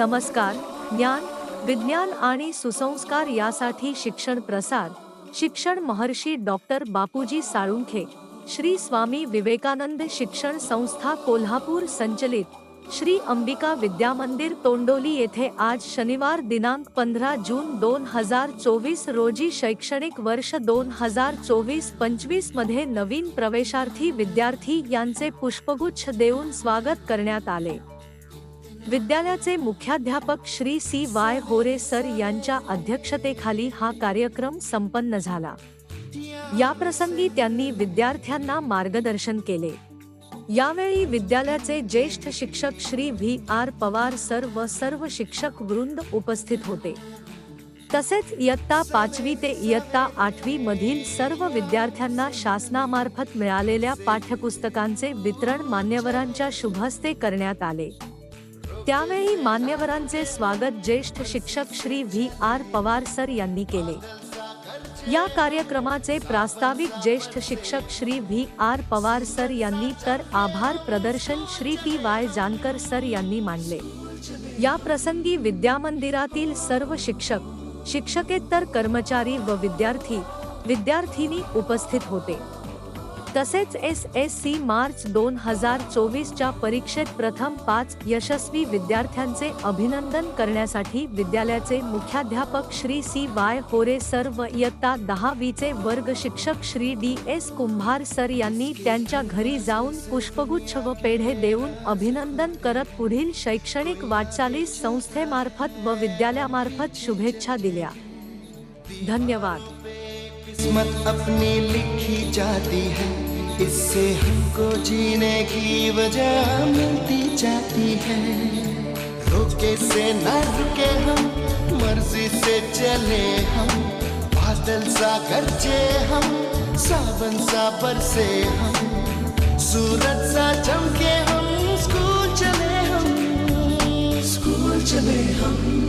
नमस्कार, ज्ञान, विज्ञान आणि सुसंस्कार यासाठी शिक्षण प्रसार, शिक्षण महर्षी डॉक्टर बापूजी साळुंखे, श्री स्वामी विवेकानंद शिक्षण संस्था कोल्हापूर संचलित, श्री अंबिका विद्यामंदिर तोंडोली येथे आज शनिवार दिनांक पंधरा जून दोन हज़ार चोवीस रोजी शैक्षणिक वर्ष दोन हज़ार चोवीस पंचवीस मध्ये नवीन प्रवेशार्थी विद्यार्थी यांचे पुष्पगुच्छ देऊन स्वागत करण्यात आले. विद्यालयाचे मुख्याध्यापक Shri C Y Hore sir यांच्या अध्यक्षतेखाली हा कार्यक्रम संपन्न झाला. याप्रसंगी त्यांनी विद्यार्थ्यांना मार्गदर्शन केले. यावेळी विद्यालयाचे ज्येष्ठ शिक्षक Shri V R Pawar sir व सर्व शिक्षक वृंद उपस्थित होते. तसेच इयत्ता पाचवी ते इयत्ता आठवी मधील सर्व विद्यार्थ्यांना शासनामार्फत मिळालेल्या पाठ्यपुस्तकांचे वितरण मान्यवरांच्या शुभहस्ते करण्यात आले. त्यावेळी मान्यवरांचे स्वागत ज्येष्ठ शिक्षक Shri V R Pawar sir यांनी केले. या कार्यक्रमाचे प्रास्ताविक ज्येष्ठ शिक्षक Shri V R Pawar sir यांनी तर आभार प्रदर्शन Shri P Y Jankar sir यांनी मांडले या प्रसंगी विद्यामंदिरातील सर्व शिक्षक शिक्षकेतर कर्मचारी व विद्यार्थी विद्यार्थिनी उपस्थित होते. तसेच एस एस सी मार्च दोन हजार चोवीसच्या परीक्षेत प्रथम पाच यशस्वी विद्यार्थ्यांचे अभिनंदन करण्यासाठी विद्यालयाचे मुख्याध्यापक Shri C Y Hore sir व इयत्ता दहावीचे वर्ग शिक्षक Shri D S Kumbhar sir यांनी त्यांच्या घरी जाऊन पुष्पगुच्छ व पेढे देऊन अभिनंदन करत पुढील शैक्षणिक वाटचालीस संस्थेमार्फत व विद्यालयामार्फत शुभेच्छा दिल्या. धन्यवाद. किस्मत अपनी लिखी जाती है। इससे हमको जीने की वजह मिलती जाती है। रोके से न रुके हम, मर्ज़ी से चले हम। बादल सा गरजे हम, सावन सा बरसे हम। सूरज सा चमके हम, स्कूल चले हम। स्कूल चले हम।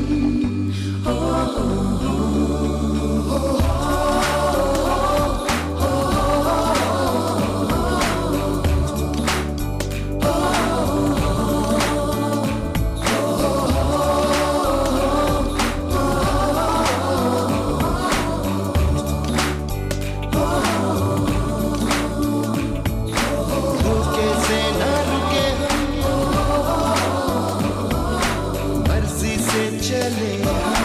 Oh.